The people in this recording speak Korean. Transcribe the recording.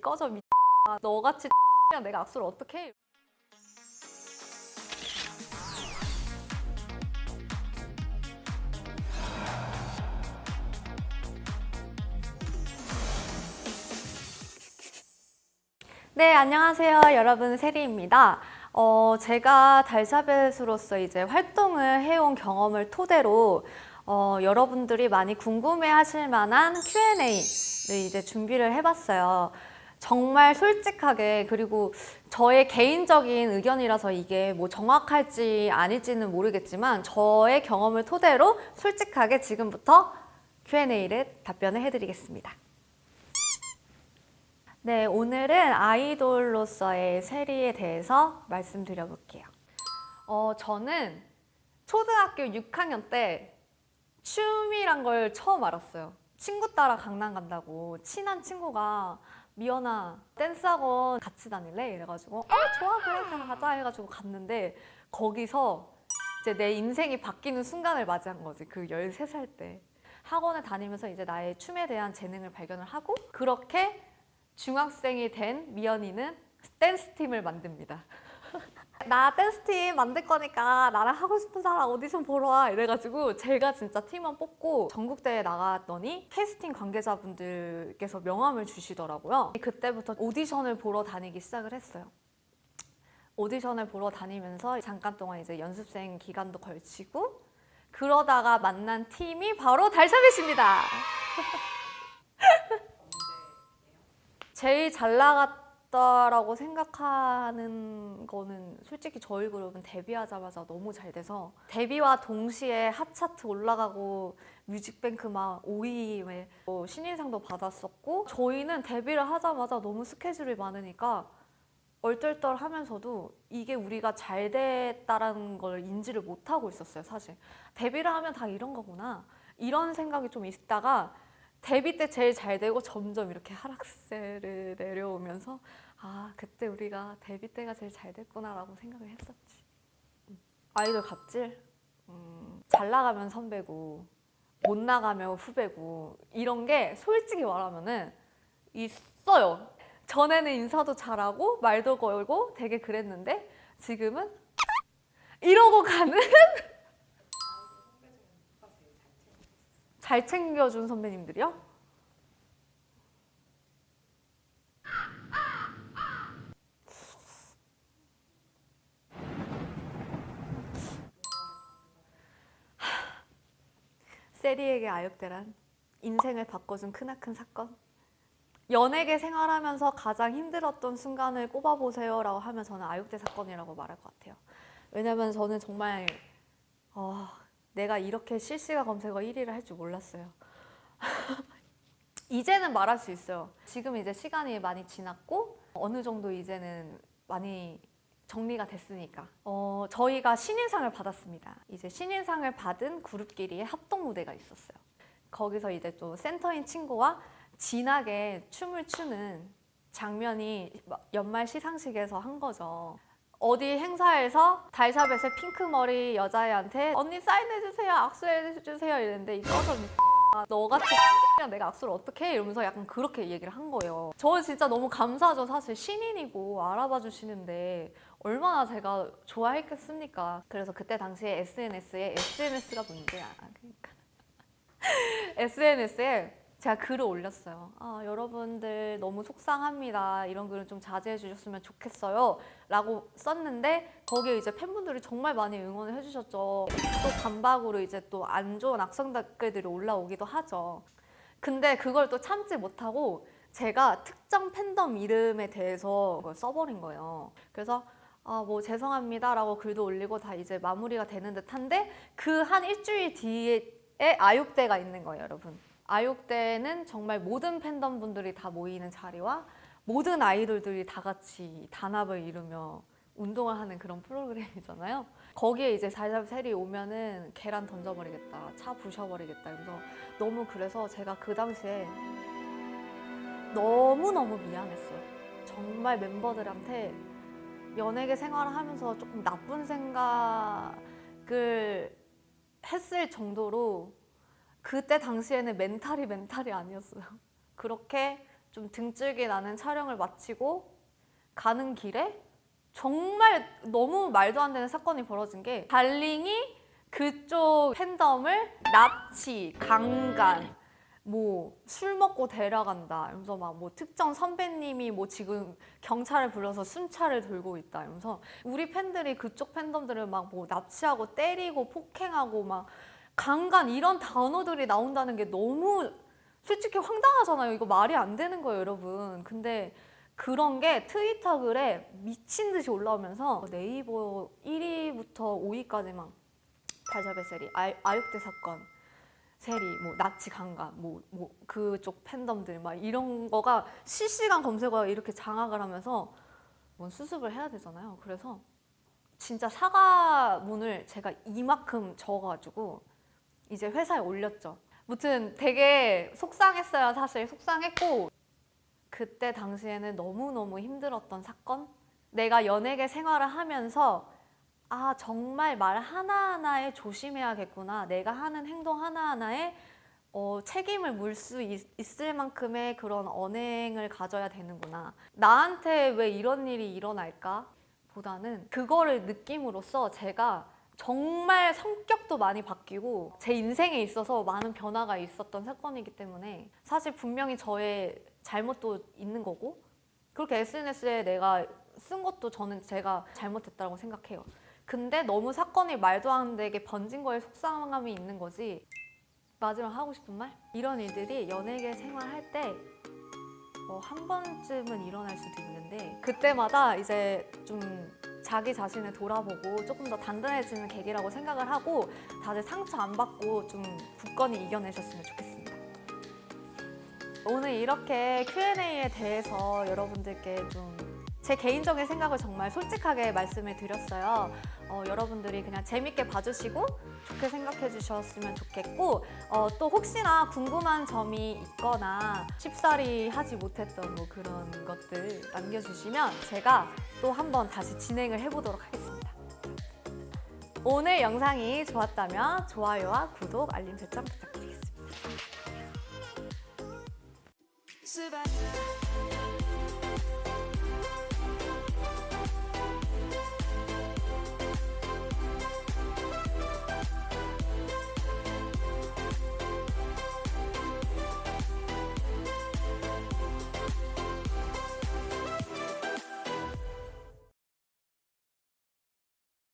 꺼져 미 너같이 랑 내가 악수를 어떻게 해? 네, 안녕하세요. 여러분, 세리입니다. 어, 제가 달샤벳으로서 이제 활동을 해온 경험을 토대로 어, 여러분들이 많이 궁금해 하실 만한 Q&A를 이제 준비를 해봤어요. 정말 솔직하게 그리고 저의 개인적인 의견이라서 이게 뭐 정확할지 아닐지는 모르겠지만 저의 경험을 토대로 솔직하게 지금부터 Q&A를 답변을 해드리겠습니다. 네, 오늘은 아이돌로서의 세리에 대해서 말씀드려 볼게요. 어, 저는 초등학교 6학년 때 춤이란 걸 처음 알았어요. 친구 따라 강남 간다고 친한 친구가 미연아 댄스 학원 같이 다닐래? 이래가지고 어 좋아 그래 그냥 가자 해가지고 갔는데 거기서 이제 내 인생이 바뀌는 순간을 맞이한 거지 그 13살 때 학원을 다니면서 이제 나의 춤에 대한 재능을 발견을 하고 그렇게 중학생이 된 미연이는 댄스 팀을 만듭니다. 나 댄스 팀 만들 거니까 나랑 하고 싶은 사람 오디션 보러 와 이래가지고 제가 진짜 팀원 뽑고 전국대회 나갔더니 캐스팅 관계자분들께서 명함을 주시더라고요. 그때부터 오디션을 보러 다니기 시작을 했어요. 오디션을 보러 다니면서 잠깐 동안 이제 연습생 기간도 걸치고 그러다가 만난 팀이 바로 달샤벳입니다. 제일 잘 나갔 다라고 생각하는 거는 솔직히 저희 그룹은 데뷔하자마자 너무 잘 돼서 데뷔와 동시에 핫차트 올라가고 뮤직뱅크 막 5위에 뭐 신인상도 받았었고 저희는 데뷔를 하자마자 너무 스케줄이 많으니까 얼떨떨 하면서도 이게 우리가 잘 됐다라는 걸 인지를 못하고 있었어요 사실. 데뷔를 하면 다 이런 거구나. 이런 생각이 좀 있다가 데뷔 때 제일 잘 되고 점점 이렇게 하락세를 내려오면서 아 그때 우리가 데뷔 때가 제일 잘 됐구나라고 생각을 했었지. 음. 아이돌 갑질? 음, 잘 나가면 선배고 못 나가면 후배고 이런 게 솔직히 말하면은 있어요. 전에는 인사도 잘하고 말도 걸고 되게 그랬는데 지금은 이러고 가는 잘 챙겨준 선배님들이요? 세리에게 아역대란 인생을 바꿔준 크나큰 사건 연예계 생활하면서 가장 힘들었던 순간을 꼽아보세요 라고 하면 저는 아육대 사건이라고 말할 것 같아요 왜냐면 저는 정말 어, 내가 이렇게 실시간 검색어 1위를 할 줄 몰랐어요. 이제는 말할 수 있어요. 지금 이제 시간이 많이 지났고 어느 정도 이제는 많이 정리가 됐으니까 어, 저희가 신인상을 받았습니다. 이제 신인상을 받은 그룹끼리의 합동 무대가 있었어요. 거기서 이제 또 센터인 친구와 진하게 춤을 추는 장면이 연말 시상식에서 한 거죠. 어디 행사에서 달샤벳의 핑크 머리 여자애한테 언니 사인해주세요 악수해주세요 이랬는데 이 꺼져 아, 너같이 랑 내가 악수를 어떻게 해? 이러면서 약간 그렇게 얘기를 한 거예요. 저는 진짜 너무 감사하죠. 사실 신인이고 알아봐 주시는데 얼마나 제가 좋아했겠습니까? 그래서 그때 당시에 SNS에 SNS가 문제야. 그러니까 SNS에 제가 글을 올렸어요. 아, 여러분들 너무 속상합니다. 이런 글은 좀 자제해 주셨으면 좋겠어요. 라고 썼는데 거기에 이제 팬분들이 정말 많이 응원을 해주셨죠. 또 반박으로 이제 또 안 좋은 악성 댓글들이 올라오기도 하죠. 근데 그걸 또 참지 못하고 제가 특정 팬덤 이름에 대해서 그걸 써버린 거예요. 그래서 아, 뭐 죄송합니다라고 글도 올리고 다 이제 마무리가 되는 듯한데 그 한 일주일 뒤에 아육대가 있는 거예요, 여러분. 아육대는 정말 모든 팬덤 분들이 다 모이는 자리와 모든 아이돌들이 다 같이 단합을 이루며 운동을 하는 그런 프로그램이잖아요. 거기에 이제 살살 셀이 오면은 계란 던져버리겠다, 차 부셔버리겠다. 그래서 너무 그래서 제가 그 당시에 너무너무 미안했어요. 정말 멤버들한테 연예계 생활을 하면서 조금 나쁜 생각을 했을 정도로 그때 당시에는 멘탈이 멘탈이 아니었어요. 그렇게 좀 등줄기 나는 촬영을 마치고 가는 길에 정말 너무 말도 안 되는 사건이 벌어진 게 달링이 그쪽 팬덤을 납치, 강간, 뭐 술 먹고 데려간다. 이러면서 막 뭐 특정 선배님이 뭐 지금 경찰을 불러서 순찰을 들고 있다. 이러면서 우리 팬들이 그쪽 팬덤들을 막 뭐 납치하고 때리고 폭행하고 막 강간 이런 단어들이 나온다는 게 너무 솔직히 황당하잖아요. 이거 말이 안 되는 거예요, 여러분. 근데 그런 게 트위터 글에 미친 듯이 올라오면서 네이버 1위부터 5위까지 막 달걀배 세리, 아, 아육대 사건, 세리, 뭐 나치 강간, 뭐, 뭐 그쪽 팬덤들 막 이런 거가 실시간 검색어가 이렇게 장악을 하면서 뭔 수습을 해야 되잖아요. 그래서 진짜 사과문을 제가 이만큼 적어가지고 이제 회사에 올렸죠. 무튼 되게 속상했어요. 사실 속상했고 그때 당시에는 너무너무 힘들었던 사건? 내가 연예계 생활을 하면서 아, 정말 말 하나하나에 조심해야겠구나. 내가 하는 행동 하나하나에 어, 책임을 물 수 있을 만큼의 그런 언행을 가져야 되는구나. 나한테 왜 이런 일이 일어날까? 보다는 그거를 느낌으로써 제가 정말 성격도 많이 바뀌고 제 인생에 있어서 많은 변화가 있었던 사건이기 때문에 사실 분명히 저의 잘못도 있는 거고 그렇게 SNS에 내가 쓴 것도 저는 제가 잘못했다고 생각해요. 근데 너무 사건이 말도 안 되게 번진 거에 속상함이 있는 거지. 마지막 하고 싶은 말? 이런 일들이 연예계 생활할 때 어, 한 번쯤은 일어날 수도 있는데 그때마다 이제 좀 자기 자신을 돌아보고 조금 더 단단해지는 계기라고 생각을 하고 다들 상처 안 받고 좀 굳건히 이겨내셨으면 좋겠습니다. 오늘 이렇게 Q&A에 대해서 여러분들께 좀 제 개인적인 생각을 정말 솔직하게 말씀을 드렸어요. 어, 여러분들이 그냥 재밌게 봐주시고 좋게 생각해 주셨으면 좋겠고 어, 또 혹시나 궁금한 점이 있거나 쉽사리 하지 못했던 뭐 그런 것들 남겨주시면 제가 또 한번 다시 진행을 해보도록 하겠습니다. 오늘 영상이 좋았다면 좋아요와 구독, 알림 설정 부탁드리겠습니다.